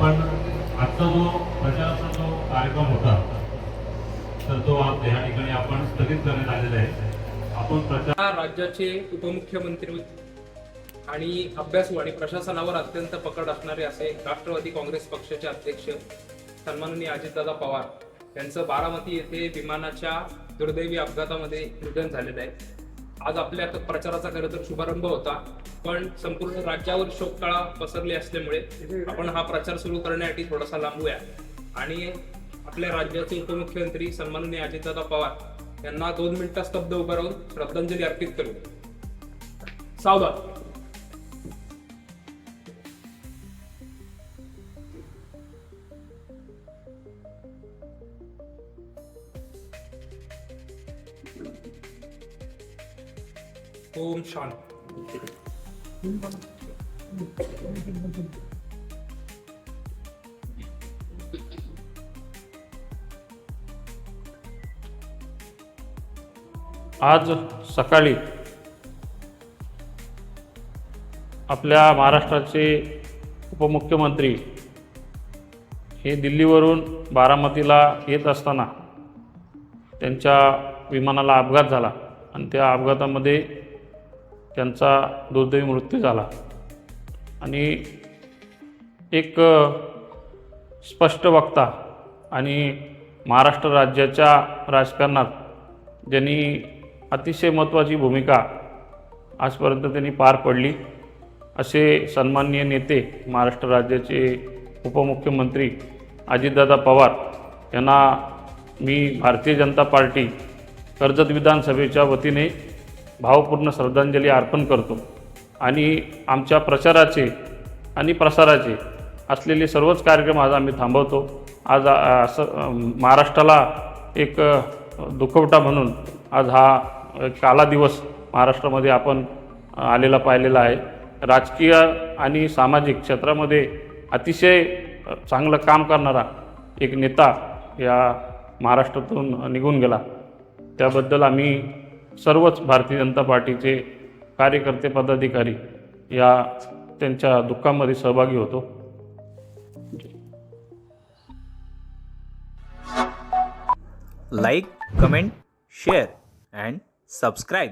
आपण आजचा जो प्रचाराचा जो कार्यक्रम होता तर तो आज या ठिकाणी आपण स्थगित करण्यात आलेला आहे. आपण प्रचार राज्याचे उपमुख्यमंत्री आणि अभ्यासू आणि प्रशासनावर अत्यंत पकड असणारे असे राष्ट्रवादी काँग्रेस पक्षाचे अध्यक्ष सन्माननीय अजितदादा पवार यांचं बारामती येथे विमानाच्या दुर्दैवी अपघातामध्ये निधन झालेलं आहे. आज आपल्या प्रचाराचा खरं तर शुभारंभ होता. पण संपूर्ण राज्यावर शोककळा पसरली असल्यामुळे आपण हा प्रचार सुरू करण्यासाठी थोडासा लांबूया. आणि आपल्या राज्याचे उपमुख्यमंत्री सन्माननीय अजितदादा पवार यांना दोन मिनिटं स्तब्ध उभं राहून श्रद्धांजली अर्पित करू. सावधान. ओम शांत आज सकाळी आपल्या महाराष्ट्राचे उपमुख्यमंत्री हे दिल्लीवरून बारामतीला येत असताना त्यांच्या विमानाला अपघात झाला. आणि त्या अपघातामध्ये त्यांचा दुर्दैवी मृत्यू झाला. आणि एक स्पष्ट वक्ता आणि महाराष्ट्र राज्याच्या राजकारणात ज्यांनी अतिशय महत्त्वाची भूमिका आजपर्यंत त्यांनी पार पडली असे सन्माननीय नेते महाराष्ट्र राज्याचे उपमुख्यमंत्री अजितदादा पवार यांना मी भारतीय जनता पार्टी कर्जत विधानसभेच्या वतीने भावपूर्ण श्रद्धांजली अर्पण करतो. आणि आमच्या प्रचाराचे आणि प्रसाराचे असलेले सर्वच कार्यक्रम आज आम्ही थांबवतो. आज असं महाराष्ट्राला एक दुखवटा म्हणून आज हा काला दिवस महाराष्ट्रामध्ये आपण आलेला पाहिलेला आहे. राजकीय आणि सामाजिक क्षेत्रामध्ये अतिशय चांगलं काम करणारा एक नेता या महाराष्ट्रातून निघून गेला. त्याबद्दल आम्ही सर्वच भारतीय जनता पार्टीचे कार्यकर्ते पदाधिकारी या त्यांच्या दुःखामध्ये सहभागी होतो. Like comment share and subscribe